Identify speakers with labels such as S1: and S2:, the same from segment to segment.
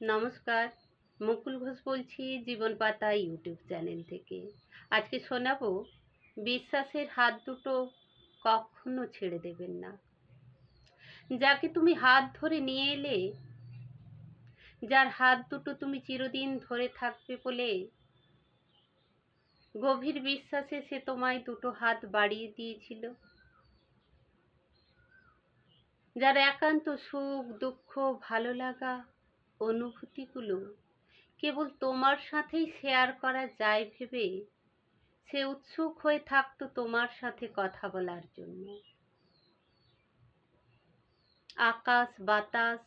S1: নমস্কার, মুকুল ঘোষ বলছি জীবন পাতা ইউটিউব চ্যানেল থেকে। আজকে শোনাবো, বিশ্বাসের হাত দুটো কখনো ছেড়ে দেবেন না। যাকে তুমি হাত ধরে নিয়ে এলে, যার হাত দুটো তুমি চিরদিন ধরে থাকবে বলে, গভীর বিশ্বাসে সে তোমায় দুটো হাত বাড়িয়ে দিয়েছিল। যার একান্ত সুখ, দুঃখ, ভালো লাগা অনুভূতিগুলো কেবল তোমার সাথেই শেয়ার করা যায় ভেবে সে উৎসুক হয়ে থাকতো তোমার সাথে কথা বলার জন্য। আকাশ, বাতাস,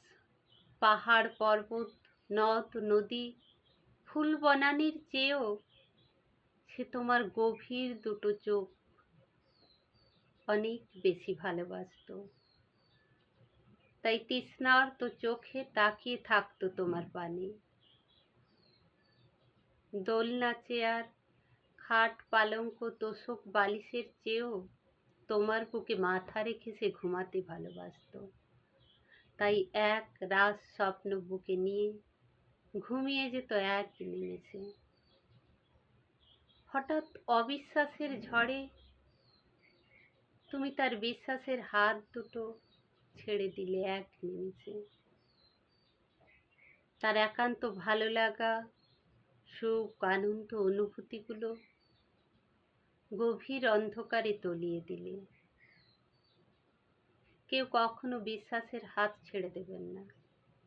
S1: পাহাড়, পর্বত, নদ, নদী, ফুল বনানির চেয়েও সে তোমার গভীর দুটো চোখ অনেক বেশি ভালোবাসত। তাই তৃষ্ণার তো চোখে তাকিয়ে থাকতো তোমার পানে। দোলনা চেয়ার খাট পালঙ্ক তোষক বালিশের চেয়েও তোমার বুকে মাথা রেখে সে ঘুমাতে ভালোবাসত। তাই এক রাত স্বপ্ন বুকে নিয়ে ঘুমিয়ে যেত এক নিমেষে। হঠাৎ অবিশ্বাসের ঝড়ে তুমি তার বিশ্বাসের হাত দুটো ছেড়ে দিলে এক নিমিষে। তার একান্ত ভালো লাগা, সুখ, আনন্দ, অনুভূতিগুলো গভীর অন্ধকারে তলিয়ে দিলে। কেউ কখনো বিশ্বাসের হাত ছেড়ে দেবেন না।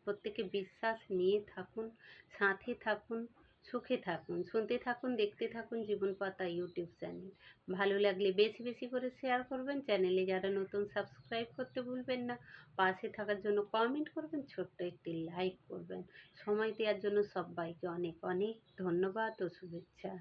S1: প্রত্যেকে বিশ্বাস নিয়ে থাকুন, সাথে থাকুন সুখে থাকুন, শুনতে থাকুন, দেখতে থাকুন জীবন পাতা ইউটিউব চ্যানেল। ভালো লাগলে বেশি বেশি করে শেয়ার করবেন চ্যানেলে যারা নতুন সাবস্ক্রাইব করতে ভুলবেন না, পাশে থাকার জন্য কমেন্ট করবেন, ছোট্ট একটি লাইক করবেন। সময় দেওয়ার জন্য সবাইকে অনেক অনেক ধন্যবাদ ও শুভেচ্ছা।